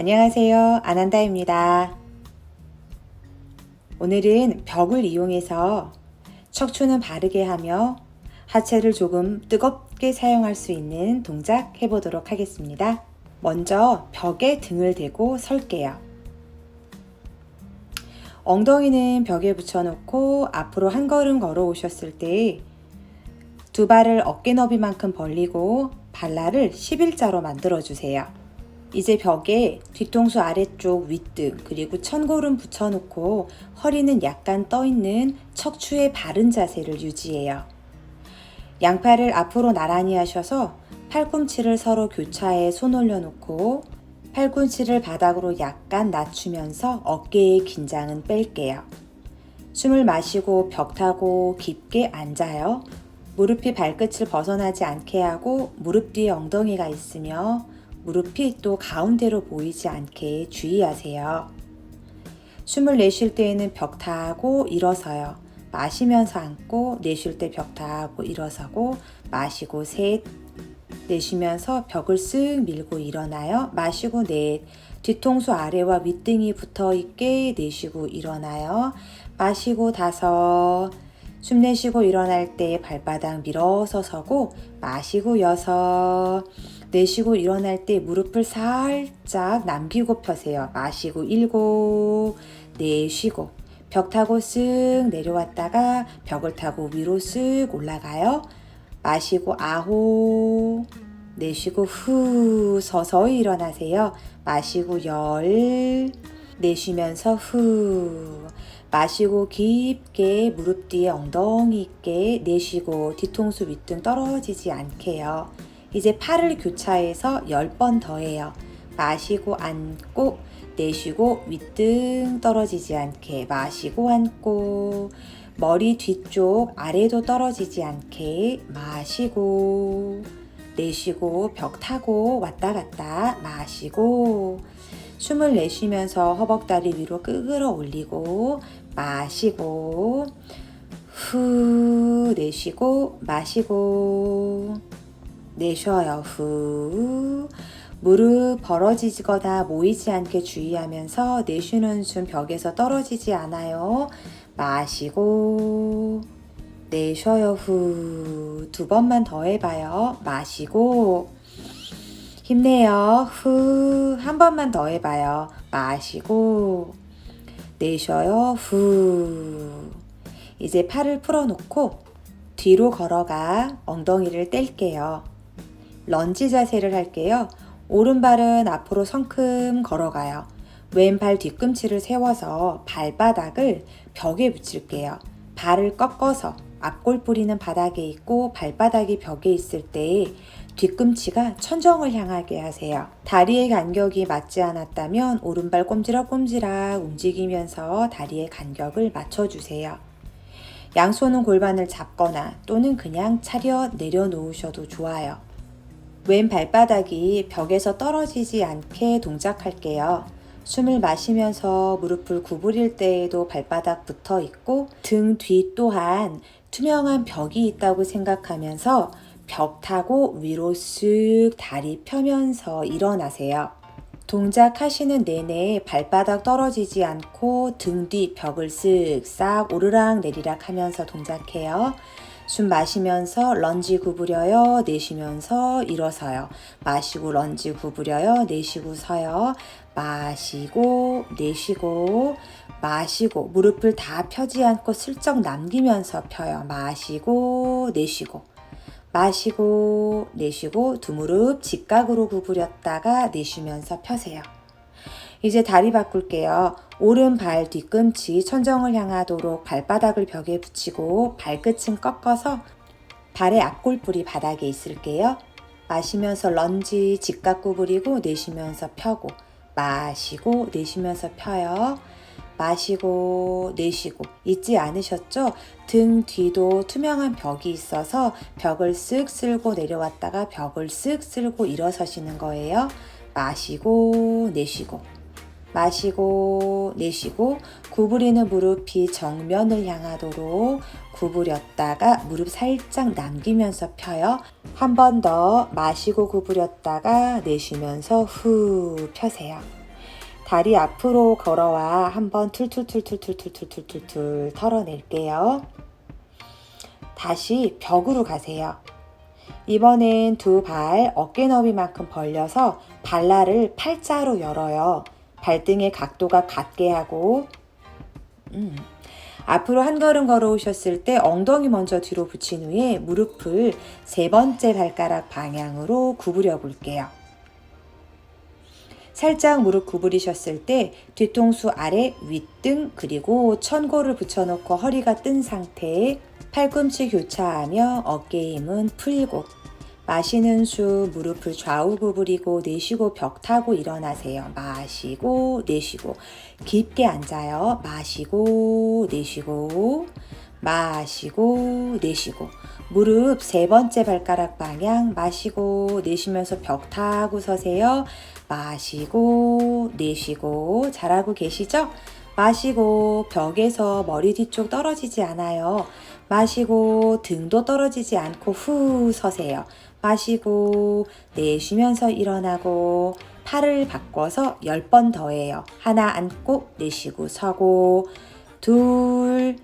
안녕하세요. 아난다입니다. 오늘은 벽을 이용해서 척추는 바르게 하며 하체를 조금 뜨겁게 사용할 수 있는 동작 해보도록 하겠습니다. 먼저 벽에 등을 대고 설게요. 엉덩이는 벽에 붙여놓고 앞으로 한 걸음 걸어 오셨을 때 두 발을 어깨 너비만큼 벌리고 발라를 11자로 만들어 주세요. 이제 벽에 뒤통수 아래쪽 윗등 그리고 천골은 붙여놓고 허리는 약간 떠 있는 척추의 바른 자세를 유지해요. 양팔을 앞으로 나란히 하셔서 팔꿈치를 서로 교차해 손 올려놓고 팔꿈치를 바닥으로 약간 낮추면서 어깨의 긴장은 뺄게요. 숨을 마시고 벽 타고 깊게 앉아요. 무릎이 발끝을 벗어나지 않게 하고 무릎 뒤에 엉덩이가 있으며 무릎이 또 가운데로 보이지 않게 주의하세요. 숨을 내쉴 때에는 벽 타고 일어서요. 마시면서 앉고 내쉴 때 벽 타고 일어서고 마시고 셋 내쉬면서 벽을 쓱 밀고 일어나요. 마시고 넷 뒤통수 아래와 윗등이 붙어 있게 내쉬고 일어나요. 마시고 다섯 숨 내쉬고 일어날 때 발바닥 밀어서 서고 마시고 여섯 내쉬고 일어날 때 무릎을 살짝 남기고 펴세요. 마시고 일곱 내쉬고 벽 타고 쓱 내려왔다가 벽을 타고 위로 쓱 올라가요. 마시고 아홉 내쉬고 후 서서히 일어나세요. 마시고 열 내쉬면서 후 마시고 깊게 무릎 뒤에 엉덩이 있게 내쉬고 뒤통수 윗등 떨어지지 않게요. 이제 팔을 교차해서 10번 더 해요. 마시고 앉고 내쉬고 윗등 떨어지지 않게 마시고 앉고 머리 뒤쪽 아래도 떨어지지 않게 마시고 내쉬고 벽 타고 왔다 갔다 마시고 숨을 내쉬면서 허벅다리 위로 끌어올리고 마시고 후 내쉬고 마시고 내쉬어요. 후. 무릎 벌어지거나 모이지 않게 주의하면서 내쉬는 숨 벽에서 떨어지지 않아요. 마시고 내쉬어요. 후. 두 번만 더 해봐요. 마시고 힘내요. 후. 한 번만 더 해봐요. 마시고. 내쉬어요. 후. 이제 팔을 풀어놓고 뒤로 걸어가 엉덩이를 뗄게요. 런지 자세를 할게요. 오른발은 앞으로 성큼 걸어가요. 왼발 뒤꿈치를 세워서 발바닥을 벽에 붙일게요. 발을 꺾어서 앞골 뿌리는 바닥에 있고 발바닥이 벽에 있을 때 뒤꿈치가 천정을 향하게 하세요. 다리의 간격이 맞지 않았다면 오른발 꼼지락꼼지락 움직이면서 다리의 간격을 맞춰주세요. 양손은 골반을 잡거나 또는 그냥 차려 내려놓으셔도 좋아요. 왼 발바닥이 벽에서 떨어지지 않게 동작할게요. 숨을 마시면서 무릎을 구부릴 때에도 발바닥 붙어 있고 등 뒤 또한 투명한 벽이 있다고 생각하면서 벽 타고 위로 쓱 다리 펴면서 일어나세요. 동작하시는 내내 발바닥 떨어지지 않고 등 뒤 벽을 쓱싹 오르락 내리락 하면서 동작해요. 숨 마시면서 런지 구부려요. 내쉬면서 일어서요. 마시고 런지 구부려요. 내쉬고 서요. 마시고 내쉬고 마시고 무릎을 다 펴지 않고 슬쩍 남기면서 펴요. 마시고 내쉬고 마시고 내쉬고 두 무릎 직각으로 구부렸다가 내쉬면서 펴세요. 이제 다리 바꿀게요. 오른발 뒤꿈치 천정을 향하도록 발바닥을 벽에 붙이고 발끝은 꺾어서 발의 앞골뿌리 바닥에 있을게요. 마시면서 런지 직각 구부리고 내쉬면서 펴고 마시고 내쉬면서 펴요. 마시고 내쉬고 잊지 않으셨죠? 등 뒤도 투명한 벽이 있어서 벽을 쓱 쓸고 내려왔다가 벽을 쓱 쓸고 일어서시는 거예요. 마시고 내쉬고 마시고 내쉬고 구부리는 무릎이 정면을 향하도록 구부렸다가 무릎 살짝 남기면서 펴요. 한 번 더 마시고 구부렸다가 내쉬면서 후 펴세요. 다리 앞으로 걸어와 한번 툴툴툴툴툴툴툴툴툴툴 털어낼게요. 다시 벽으로 가세요. 이번엔 두 발 어깨 너비만큼 벌려서 발라를 팔자로 열어요. 발등의 각도가 같게 하고 음. 앞으로 한 걸음 걸어오셨을 때 엉덩이 먼저 뒤로 붙인 후에 무릎을 세 번째 발가락 방향으로 구부려 볼게요. 살짝 무릎 구부리셨을 때 뒤통수 아래 윗등 그리고 천골을 붙여놓고 허리가 뜬 상태에 팔꿈치 교차하며 어깨 힘은 풀고 마시는 수 무릎을 좌우 구부리고 내쉬고 벽 타고 일어나세요. 마시고 내쉬고 깊게 앉아요. 마시고 내쉬고 마시고 내쉬고 무릎 세 번째 발가락 방향 마시고 내쉬면서 벽 타고 서세요. 마시고 내쉬고 잘하고 계시죠? 마시고 벽에서 머리 뒤쪽 떨어지지 않아요. 마시고 등도 떨어지지 않고 후 서세요. 마시고 내쉬면서 일어나고 팔을 바꿔서 10번 더해요. 하나 앉고 내쉬고 서고 둘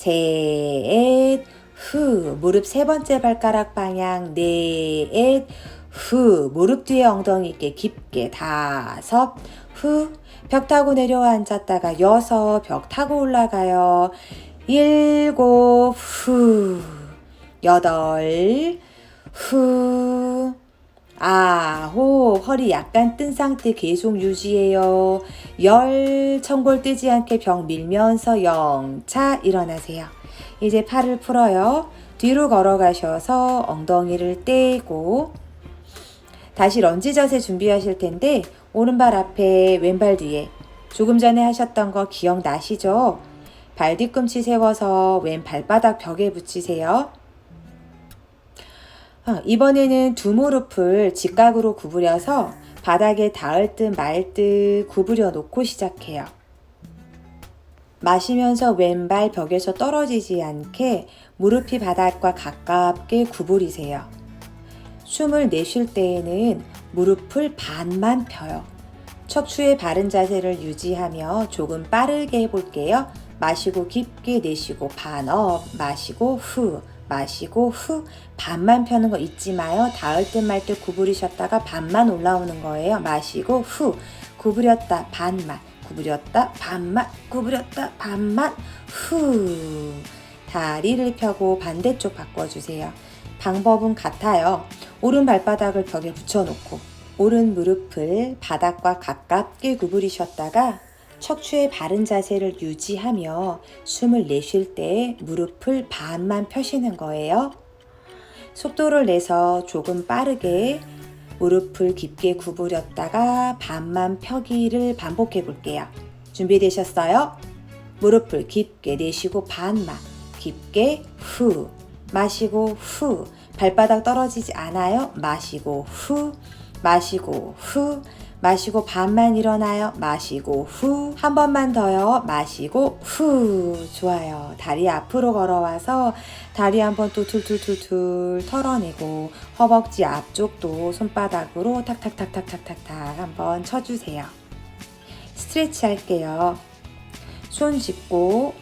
셋, 후, 무릎 세 번째 발가락 방향, 넷, 후, 무릎 뒤에 엉덩이 있게 깊게, 다섯, 후, 벽 타고 내려와 앉았다가 여섯, 벽 타고 올라가요. 일곱, 후, 여덟, 후, 아홉, 허리 약간 뜬 상태 계속 유지해요. 열, 천골 뜨지 않게 벽 밀면서 영차 일어나세요. 이제 팔을 풀어요. 뒤로 걸어가셔서 엉덩이를 떼고 다시 런지 자세 준비하실 텐데 오른발 앞에 왼발 뒤에 조금 전에 하셨던 거 기억나시죠? 발 뒤꿈치 세워서 왼 발바닥 벽에 붙이세요. 어, 이번에는 두 무릎을 직각으로 구부려서 바닥에 닿을 듯 말 듯 구부려 놓고 시작해요. 마시면서 왼발 벽에서 떨어지지 않게 무릎이 바닥과 가깝게 구부리세요. 숨을 내쉴 때에는 무릎을 반만 펴요. 척추의 바른 자세를 유지하며 조금 빠르게 해볼게요. 마시고 깊게 내쉬고 반 업, 마시고 후, 마시고 후 반만 펴는 거 잊지 마요. 닿을 듯 말 듯 구부리셨다가 반만 올라오는 거예요. 마시고 후 구부렸다 반만 구부렸다 반만 구부렸다 반만 후 다리를 펴고 반대쪽 바꿔주세요. 방법은 같아요. 오른 발바닥을 벽에 붙여놓고 오른 무릎을 바닥과 가깝게 구부리셨다가 척추의 바른 자세를 유지하며 숨을 내쉴 때 무릎을 반만 펴시는 거예요. 속도를 내서 조금 빠르게 무릎을 깊게 구부렸다가 반만 펴기를 반복해 볼게요. 준비되셨어요? 무릎을 깊게 내쉬고 반만 깊게 후 마시고 후 발바닥 떨어지지 않아요. 마시고 후 마시고 후 마시고 반만 일어나요. 마시고 후. 한 번만 더요. 마시고 후. 좋아요. 다리 앞으로 걸어와서 다리 한번 또 툴툴툴툴 털어내고 허벅지 앞쪽도 손바닥으로 탁탁탁탁탁탁탁 한번 쳐주세요. 스트레치 할게요. 손 짚고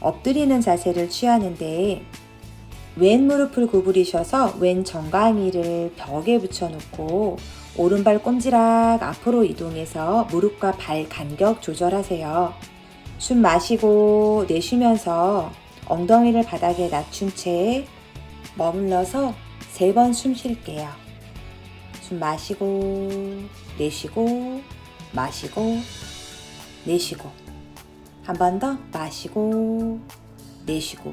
엎드리는 자세를 취하는데 왼 무릎을 구부리셔서 왼 정강이를 벽에 붙여놓고 오른발 꼼지락 앞으로 이동해서 무릎과 발 간격 조절하세요. 숨 마시고 내쉬면서 엉덩이를 바닥에 낮춘 채 머물러서 세 번 숨 쉴게요. 숨 마시고 내쉬고 마시고 내쉬고 한 번 더 마시고 내쉬고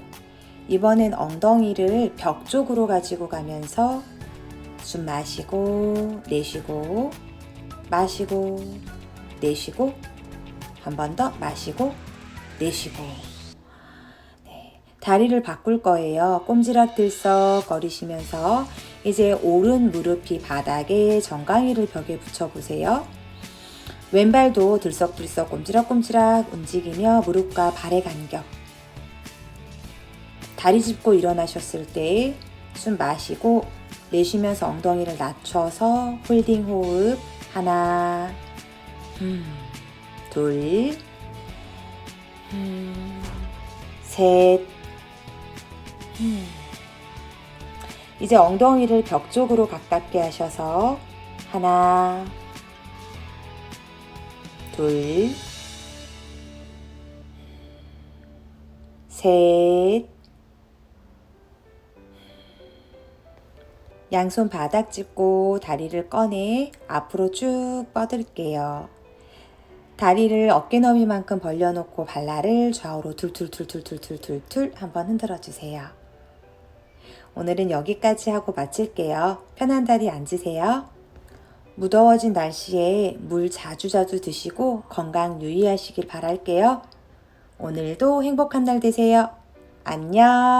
이번엔 엉덩이를 벽 쪽으로 가지고 가면서 숨 마시고 내쉬고 마시고 내쉬고 한 번 더 마시고 내쉬고 네, 다리를 바꿀 거예요. 꼼지락 들썩 거리시면서 이제 오른 무릎이 바닥에 정강이를 벽에 붙여보세요. 왼발도 들썩들썩 꼼지락꼼지락 움직이며 무릎과 발의 간격 다리 짚고 일어나셨을 때 숨 마시고 내쉬면서 엉덩이를 낮춰서 홀딩 호흡. 하나, 음, 둘, 음, 셋. 음. 이제 엉덩이를 벽 쪽으로 가깝게 하셔서 하나, 둘, 셋. 양손 바닥 짚고 다리를 꺼내 앞으로 쭉 뻗을게요. 다리를 어깨 너비만큼 벌려놓고 발날을 좌우로 툴툴툴툴툴툴툴툴 한번 흔들어 주세요. 오늘은 여기까지 하고 마칠게요. 편한 다리 앉으세요. 무더워진 날씨에 물 자주자주 드시고 건강 유의하시길 바랄게요. 오늘도 행복한 날 되세요. 안녕.